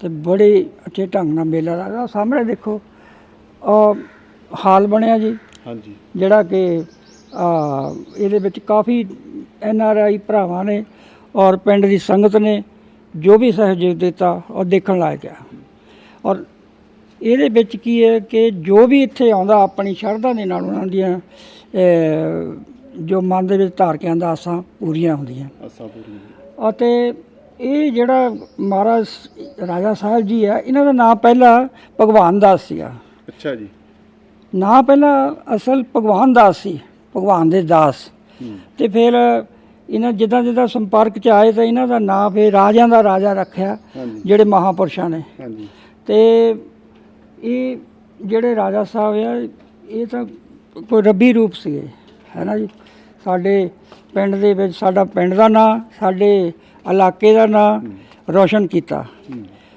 ਤੇ ਬੜੇ ਅੱਛੇ ਢੰਗ ਨਾਲ ਮੇਲਾ ਲੱਗਦਾ। ਸਾਹਮਣੇ ਦੇਖੋ ਆ ਹਾਲ ਬਣਿਆ ਜੀ। ਹਾਂਜੀ। ਜਿਹੜਾ ਕਿ ਆ ਇਹਦੇ ਵਿੱਚ ਕਾਫੀ ਐਨ ਆਰ ਆਈ ਭਰਾਵਾਂ ਨੇ ਔਰ ਪਿੰਡ ਦੀ ਸੰਗਤ ਨੇ ਜੋ ਵੀ ਸਹਿਯੋਗ ਦਿੱਤਾ ਔਰ ਦੇਖਣ ਲਾਇਕ ਆ। ਔਰ ਇਹਦੇ ਵਿੱਚ ਕੀ ਹੈ ਕਿ ਜੋ ਵੀ ਇੱਥੇ ਆਉਂਦਾ ਆਪਣੀ ਸ਼ਰਧਾ ਦੇ ਨਾਲ ਉਹਨਾਂ ਦੀਆਂ ਜੋ ਮਨ ਦੇ ਵਿੱਚ ਧਾਰ ਕੇ ਆਂਦਾ ਆਸਾਂ ਪੂਰੀਆਂ ਹੁੰਦੀਆਂ। ਅਸਾਂ ਪੂਰੀ ਅਤੇ ਇਹ ਜਿਹੜਾ ਮਹਾਰਾਜ ਰਾਜਾ ਸਾਹਿਬ ਜੀ ਆ ਇਹਨਾਂ ਦਾ ਨਾਮ ਪਹਿਲਾਂ ਭਗਵਾਨ ਦਾਸ ਸੀਗਾ। ਅੱਛਾ ਜੀ। ਨਾਂ ਪਹਿਲਾਂ ਅਸਲ ਭਗਵਾਨ ਦਾਸ ਸੀ ਭਗਵਾਨ ਦੇ ਦਾਸ। ਤੇ ਫਿਰ ਇਹਨਾਂ ਜਿੱਦਾਂ ਜਿੱਦਾਂ ਸੰਪਰਕ ਚ ਆਏ ਤਾਂ ਇਹਨਾਂ ਦਾ ਨਾਂ ਫਿਰ ਰਾਜਿਆਂ ਦਾ ਰਾਜਾ ਰੱਖਿਆ ਜਿਹੜੇ ਮਹਾਪੁਰਸ਼ਾਂ ਨੇ। ਤੇ ਇਹ ਜਿਹੜੇ ਰਾਜਾ ਸਾਹਿਬ ਆ ਇਹ ਤਾਂ ਕੋਈ ਰੱਬੀ ਰੂਪ ਸੀਗੇ ਹੈ ਨਾ ਜੀ? ਸਾਡੇ ਪਿੰਡ ਦੇ ਵਿੱਚ ਸਾਡਾ ਪਿੰਡ ਦਾ ਨਾਂ ਸਾਡੇ ਇਲਾਕੇ ਦਾ ਨਾਂ ਰੋਸ਼ਨ ਕੀਤਾ।